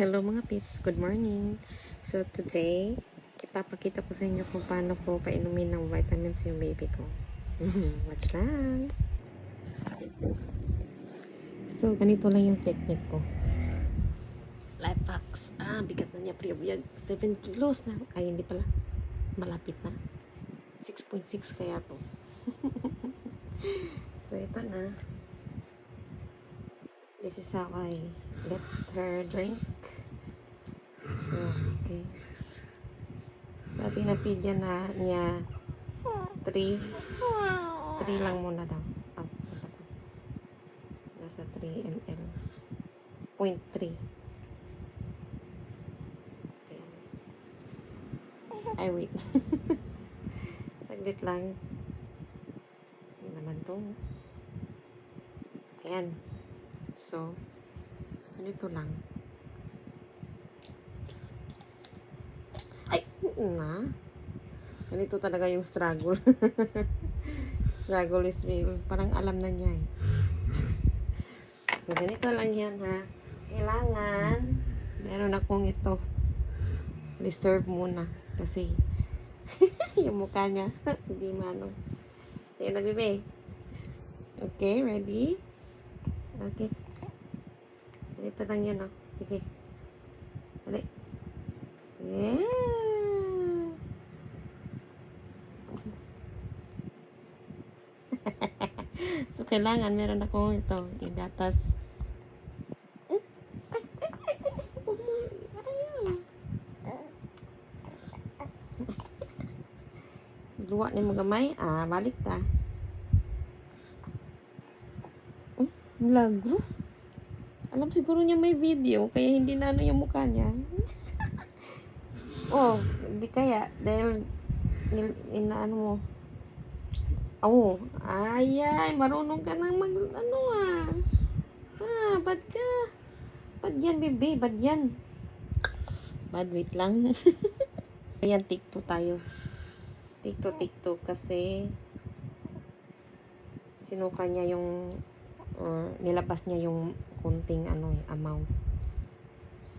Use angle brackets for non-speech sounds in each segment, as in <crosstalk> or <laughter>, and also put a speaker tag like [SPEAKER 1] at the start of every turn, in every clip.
[SPEAKER 1] Hello mga pips, good morning. So today, ipapakita ko sa inyo kung paano ko painumin ng vitamins yung baby ko. <laughs> Watch lang. So ganito lang yung technique ko. Life hacks. Ah, bigat na niya priyabiyag. 7 kilos na. Ay, hindi pala. Malapit na. 6.6 kaya to. <laughs> so ito na. This is how I let her drink. Oh, okay. Sabi na pidya na niya 3 3 lang muna daw. Oh, saan ba to? Nasa 3 ml. 0.3. Okay. Ay, wait. <laughs> Saglit lang. Ano naman to? Ayan. So, ganito lang. Ay, oo nga. Ganito talaga yung struggle. <laughs> struggle is real. Parang alam na niya eh. So, ganito lang yan ha. Kailangan, meron akong ito. Reserve muna. Kasi, <laughs> yung mukha niya, <laughs> hindi mano. Ayan na, bebe. Okay, ready? Okay. Ganito lang yan, oh. Sige. Dali. Yeah. <laughs> so, kailangan meron ako ito. Ayaw. Luwa ni mo gamay. Ah, balik ta. Oh, milagro. Alam siguro niya may video, kaya hindi na ano yung mukha niya. <laughs> oh, hindi kaya, dahil, inaano mo. Oh, ay, ay, marunong ka nang mag, ano ah. Ah, bad ka. Bad yan, bebe, bad yan. Bad, wait lang. <laughs> Ayan, tikto tayo. Tikto, tikto, kasi sinuka niya yung or nilabas niya yung kunting ano eh, amount.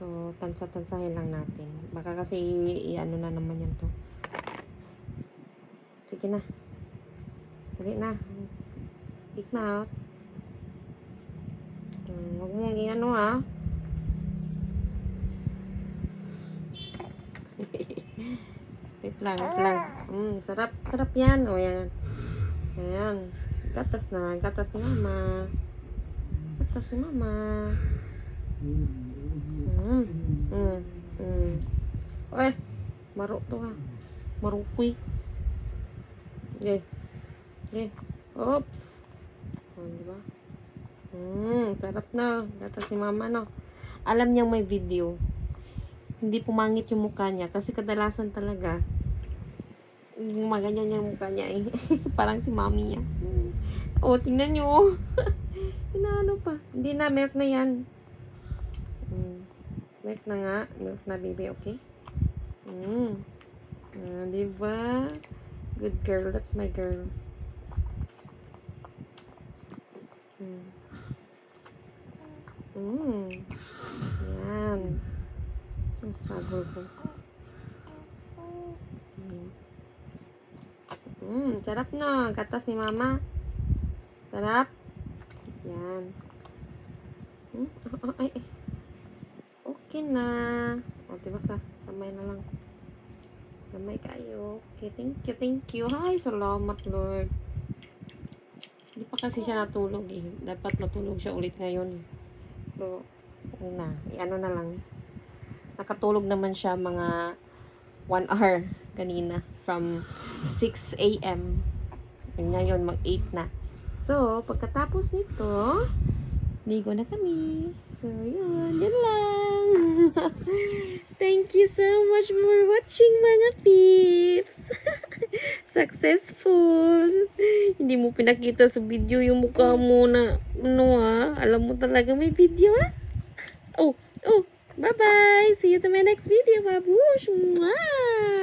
[SPEAKER 1] So, tansa-tansahin lang natin. Baka kasi i-ano na naman yan to. Sige na. Dali na. Speak na out. Hmm, huwag mong i-ano ha. <laughs> wait lang, wait lang. Mm, sarap, sarap yan. O, yan. Ayan. Gatas na. Gatas ni mama. Gatas ni mama. Mm. Mm. Mm. Oy, maro to ha. Marukoy. Okay. Okay. Oops. O, di ba? Mm, sarap na. Gatas ni mama, no? Alam niyang may video. Hindi pumangit yung mukha niya. Kasi kadalasan talaga, gumaganyan yung mukha niya eh. <laughs> Parang si mami niya. Oh, tingnan nyo. <laughs> Inaano pa. Hindi na, milk na yan. Mm. Milk na nga. Milk na, baby, okay? Mm. Ah, diba? Good girl. That's my girl. Mm. Mm. Yan. Ang struggle ko. Mm. Mm, sarap na. Gatas ni mama. Sarap. Yan. Hmm? Oh, oh, ay, ay. Okay na. O, diba sa kamay na lang. Kamay kayo. Okay, thank you, thank you. Hi, salamat, Lord. Hindi pa kasi siya natulog eh. Dapat matulog siya ulit ngayon. So, ano na. I-ano na lang. Nakatulog naman siya mga 1 hour kanina from 6 a.m. Ngayon, mag-8 na. So, pagkatapos nito, ligo na kami. So, yun. Yun lang. <laughs> Thank you so much for watching, mga peeps. <laughs> Successful. Hindi mo pinakita sa video yung mukha mo na, ano ah. Alam mo talaga may video ah. Oh, oh. Bye-bye. See you to my next video, babush. Mwah!